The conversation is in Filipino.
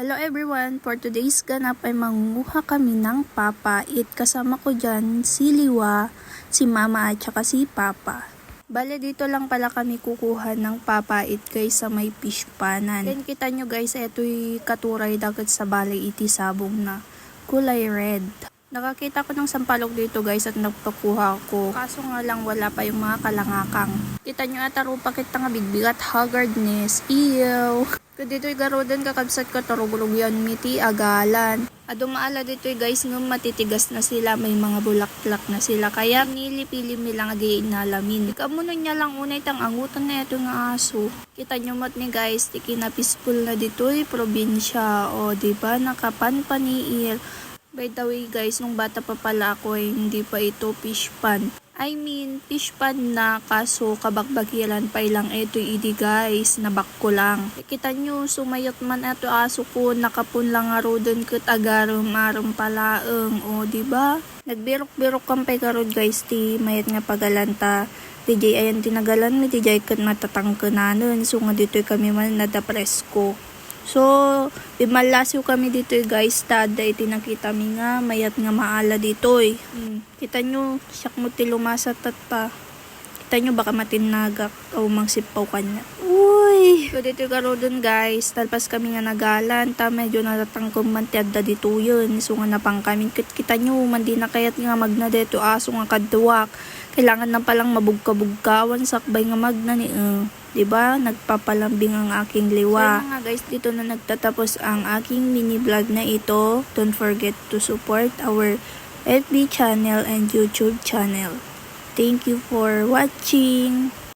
Hello everyone! For today's ganap ay mangunguha kami ng papait. Kasama ko dyan si Liwa, si Mama at saka si Papa. Bale dito lang pala kami kukuha ng papait guys sa may fish panan. Then kita nyo guys, ito'y katuray dagat sa bale iti sabong na kulay red. Nakakita ko ng sampalok dito guys at nagpakuha ko. Kaso nga lang wala pa yung mga kalangakang. Kita nyo ata rupa kita nga bigbigat haggardness. Ew! Kadito yung garodan kakabsat ka tarugulog yan miti agalan. Adumaala dito guys ng matitigas na sila may mga bulaklak na sila kaya nilipili mi lang agi inalamin. Kamuno niya lang unay tang angutan na ito nga aso. Kita nyo mat ni guys tiki na peaceful na dito probinsya o di ba nakapan paniil. By the way guys, nung bata pa pala ako ay hindi pa ito fish pan. I mean, fish pan na kaso kabakbagilan pa ilang ito idi guys, nabak ko lang. Kita nyo, sumayot man ito aso ko, nakapun lang nga rodon kat agarom arom palaeng, o di ba? Nagbirok-birok kampay karod guys, ti mayat nga pagalanta. DJ ayan tinagalan mi, DJ kat matatangkenanon, so nga dito'y kami man nadapresko. So, bimalasiw kami dito eh, guys. Tada iti nakita mi nga, mayat nga maala dito eh. Hmm. Kita nyo, siyak mo ti lumasat at pa. Kita nyo baka matinagak o mangsipaw kanya. Uy! So dito karo dun guys, talpas kami nga nagalan, ta medyo natatangkom man ti adda dito yun. So nga napang kami, Kit- kita nyo, man di na kayat nga magna dito aso nga kaduwak. Kailangan na palang mabugka-bugkawan sakbay nga magna ni uh, 'di ba? Nagpapalambing ang aking liwa. So, nga guys, dito na nagtatapos ang aking mini vlog na ito. Don't forget to support our FB channel and YouTube channel. Thank you for watching.